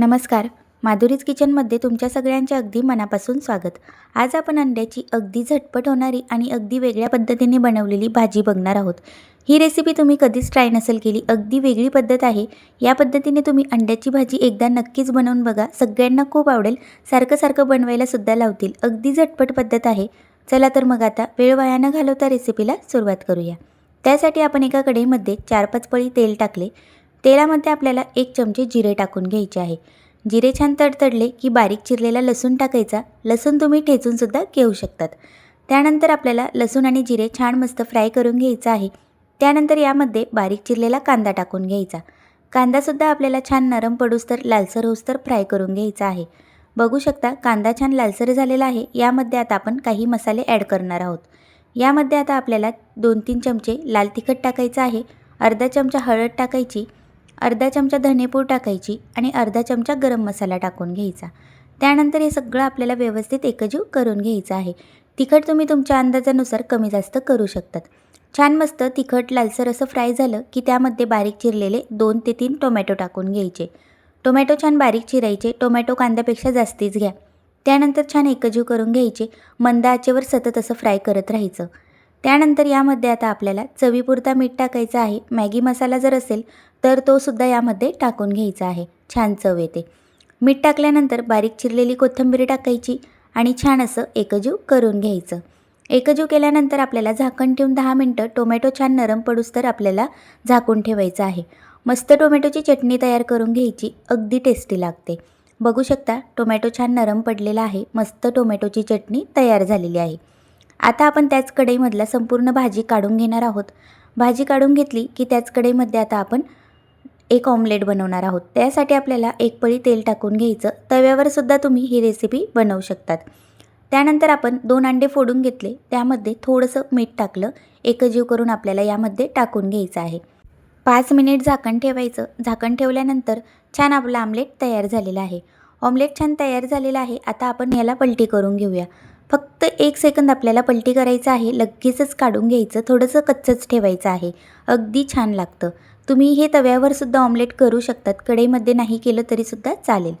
नमस्कार. माधुरीज किचनमध्ये तुमच्या सगळ्यांचे अगदी मनापासून स्वागत. आज आपण अंड्याची अगदी झटपट होणारी आणि अगदी वेगळ्या पद्धतीने बनवलेली भाजी बघणार आहोत. ही रेसिपी तुम्ही कधीच ट्राय नसेल केली अगदी वेगळी पद्धत आहे. या पद्धतीने तुम्ही अंड्याची भाजी एकदा नक्कीच बनवून बघा. सगळ्यांना खूप आवडेल सारखं सारखं बनवायला सुद्धा लावतील. अगदी झटपट पद्धत आहे. चला तर मग आता वेळ वाया न घालवता रेसिपीला सुरुवात करूया. त्यासाठी आपण एका कढईमध्ये चार पाच पळी तेल टाकले. तेलामध्ये आपल्याला एक चमचे जिरे टाकून घ्यायचे आहे. जिरे छान तडतडले की बारीक चिरलेला लसूण टाकायचा. लसूण तुम्ही ठेचूनसुद्धा घेऊ शकतात. त्यानंतर आपल्याला लसूण आणि जिरे छान मस्त फ्राय करून घ्यायचं आहे. त्यानंतर यामध्ये बारीक चिरलेला कांदा टाकून घ्यायचा. कांदासुद्धा आपल्याला छान नरम पडूस तर लालसर होस तर फ्राय करून घ्यायचा आहे. बघू शकता कांदा छान लालसर झालेला आहे. यामध्ये आता आपण काही मसाले ॲड करणार आहोत. यामध्ये आता आपल्याला दोन तीन चमचे लाल तिखट टाकायचं आहे. अर्धा चमचा हळद टाकायची. अर्धा चमचा धनेपूड टाकायची आणि अर्धा चमचा गरम मसाला टाकून घ्यायचा. त्यानंतर हे सगळं आपल्याला व्यवस्थित एकजीव करून घ्यायचं आहे. तिखट तुम्ही तुमच्या अंदाजानुसार कमी जास्त करू शकतात. छान मस्त तिखट लालसर असं फ्राय झालं की त्यामध्ये बारीक चिरलेले दोन ते तीन टोमॅटो टाकून घ्यायचे. टोमॅटो छान बारीक चिरायचे टोमॅटो कांद्यापेक्षा जास्तीच घ्या. त्यानंतर छान एकजीव करून घ्यायचे मंद आचेवर सतत असं फ्राय करत राहायचं. त्यानंतर यामध्ये आता आपल्याला चवीपुरता मीठ टाकायचं आहे. मॅगी मसाला जर असेल तर तो सुद्धा यामध्ये टाकून घ्यायचा आहे. छान चव येते. मीठ टाकल्यानंतर बारीक चिरलेली कोथिंबीर टाकायची आणि छान असं एकजीव करून घ्यायचं. एकजीव केल्यानंतर आपल्याला झाकण ठेवून दहा मिनटं टोमॅटो छान नरम पडूस तर आपल्याला झाकून ठेवायचं आहे. मस्त टोमॅटोची चटणी तयार करून घ्यायची. अगदी टेस्टी लागते. बघू शकता टोमॅटो छान नरम पडलेला आहे. मस्त टोमॅटोची चटणी तयार झालेली आहे. आता आपण त्याच कढईमधला संपूर्ण भाजी काढून घेणार आहोत. भाजी काढून घेतली की त्याच कढईमध्ये आता आपण एक ऑमलेट बनवणार आहोत. त्यासाठी आपल्याला एक पळी तेल टाकून घ्यायचं. तव्यावर सुद्धा तुम्ही ही रेसिपी बनवू शकतात. त्यानंतर आपण दोन अंडे फोडून घेतले. त्यामध्ये थोडंसं मीठ टाकलं. एकजीव करून आपल्याला यामध्ये टाकून घ्यायचं आहे. पाच मिनिट झाकण ठेवायचं. झाकण ठेवल्यानंतर छान आपलं आमलेट तयार झालेलं आहे. ऑमलेट छान तयार झालेलं आहे. आता आपण याला पलटी करून घेऊया. फक्त एक सेकंद आपल्याला पलटी करायचं आहे लगेचच काढून घ्यायचं थोडंसं कच्चंच ठेवायचं आहे. अगदी छान लागतं. तुम्ही हे तव्यावर सुद्धा ऑमलेट करू शकतात. कढईमध्ये नाही केलं तरीसुद्धा चालेल.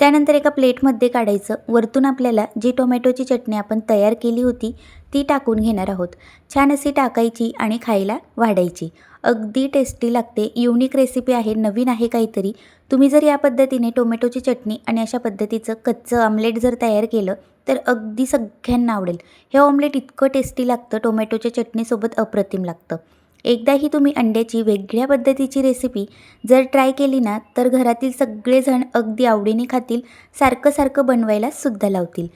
त्यानंतर एका प्लेटमध्ये काढायचं. वरतून आपल्याला जी टोमॅटोची चटणी आपण तयार केली होती ती टाकून घेणार आहोत. छान अशी टाकायची आणि खायला वाढायची. अगदी टेस्टी लागते. युनिक रेसिपी आहे नवीन आहे काहीतरी. तुम्ही जर या पद्धतीने टोमॅटोची चटणी आणि अशा पद्धतीचं कच्चं आमलेट जर तयार केलं तर अगदी सगळ्यांना आवडेल. हे ऑमलेट इतकं टेस्टी लागतं टोमॅटोच्या चटणीसोबत अप्रतिम लागतं. एकदाही तुम्ही अंड्याची वेगळ्या पद्धतीची रेसिपी जर ट्राय केली ना तर घरातील सगळेजण अगदी आवडीने खातील सारखं सारखं बनवायला सुद्धा लावतील.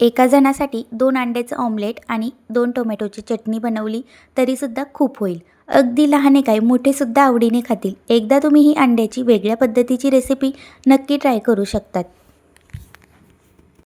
एका जणासाठी दोन अंड्याचं ऑमलेट आणि दोन टोमॅटोची चटणी बनवली तरीसुद्धा खूप होईल. अगदी लहाने काय मोठेसुद्धा आवडीने खातील. एकदा तुम्ही ही अंड्याची वेगळ्या पद्धतीची रेसिपी नक्की ट्राय करू शकतात.